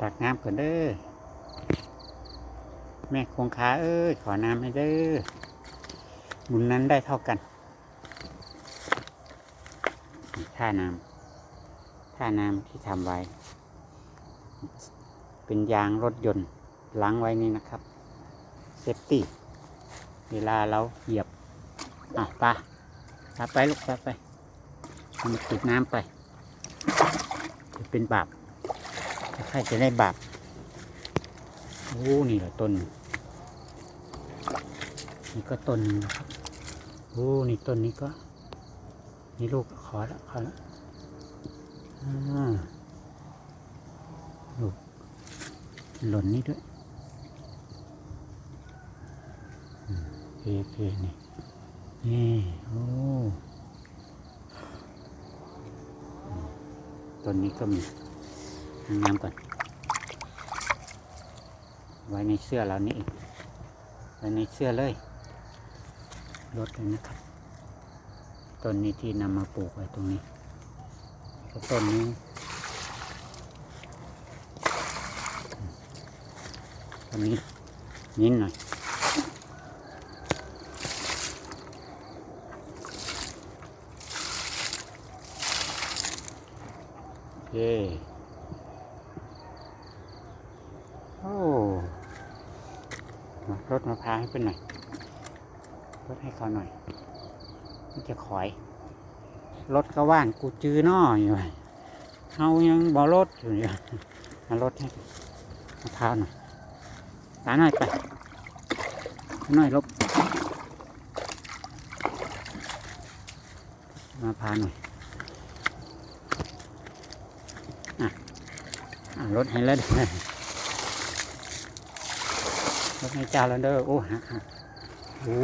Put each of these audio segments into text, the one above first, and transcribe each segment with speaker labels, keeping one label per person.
Speaker 1: ตักน้ำก่อนเด้อ แม่คงคาเอ้ย ขอน้ำให้เด้อ บุญนั้นได้เท่ากัน ท่าน้ำท่าน้ำที่ทำไว้ เป็นยางรถยนต์ล้างไว้นี่นะครับ เซฟตี้ เวลาเราเหยียบ อะปลาปลาไปลูกปลาไปมันติดน้ำไป เป็นบาป ใครจะได้บาปโอ้นี่แหละต้น นี่ก็ต้นนะครับโอ้นี่ต้นนี้ก็ นี่ลูกขอละขอละอ่าลูกหล่นนี่ด้วยอืมโอเคโอเคนี่นี่โอ้ต้นนี้ก็มี น้ำก่อน ไว้ในเสื้อเรานี่ไว้ในเสื้อเลยลดเลยนะครับ ต้นนี้ที่นำมาปลูกไว้ตรงนี้ก็ต้นนี้ต้นนี้นิดหน่อยโอเค โอ้รถมะพาให้เป็นหน่อยรถให้เขาหน่อยมันจะขอย รถก็ว่านกูจื้อน้ออยู่ไงเอายังบอรถอยู่เนี่ยมารถให้มะพาหน่อยตาหน่อยไปหน่อยลบมะพาหน่อยอะอะรถให้แล้ว รถให้เจ้าแล้วเด้อโอ้ฮะฮะโอ้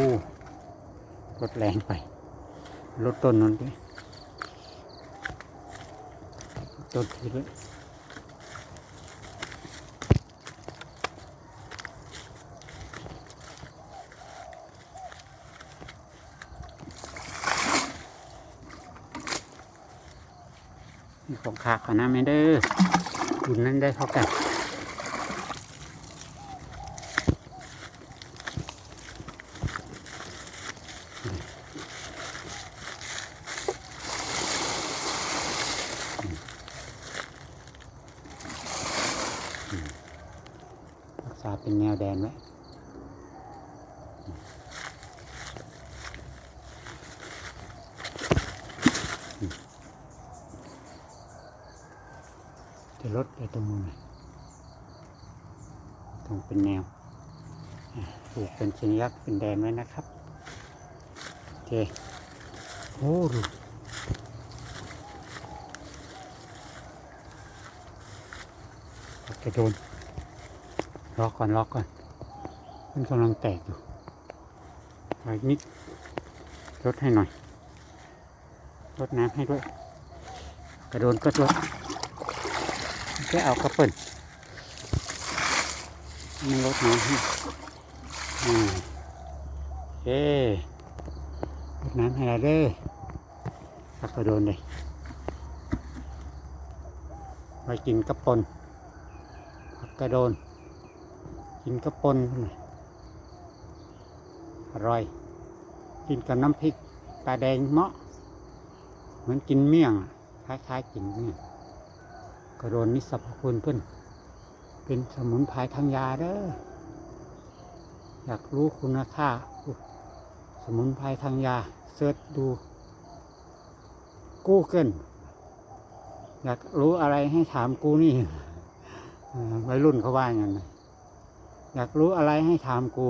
Speaker 1: รถแรงไปรถต้นนั้นด้วยต้นที่ด้วยนี่ของขาขอน้ำไม่เด้อบุญนั้นได้เท่ากันาเป็นแนวแดนไว้จะลดไปตรงนู้นหน่อยตรงเป็นแนวปลูกเป็นชนิยักษ์เป็นแดนไว้นะครับ โอเค โอ้ดูจะโดน รอกก่อนรอกก่อน มันกำลังแตกอยู่ไปนิดลดให้หน่อยลดน้ำให้ด้วย กระโดนก็ลดแค่เอากระเปิ่นมันลดน้ำให้อ่าโอเคลดน้ำให้เราเด้อักกระโดนเลยไว้กินกระปนผักกระโดน กินกระปนอร่อย กินกับน้ำพริกตาแดงเมาะ เหมือนกินเมี่ยง คล้ายๆกินเมี่ยงกระโดนนิสรรพคุณเพื่อนเป็นสมุนไพรทางยาเด้ออยากรู้คุณค่า สมุนไพรทางยา เสิร์ชดูกู้เกิลอยากรู้อะไรให้ถามกูนี่เอ่อวัยรุ่นเขาว่าอย่างนั้น อยากรู้อะไรให้ถามกู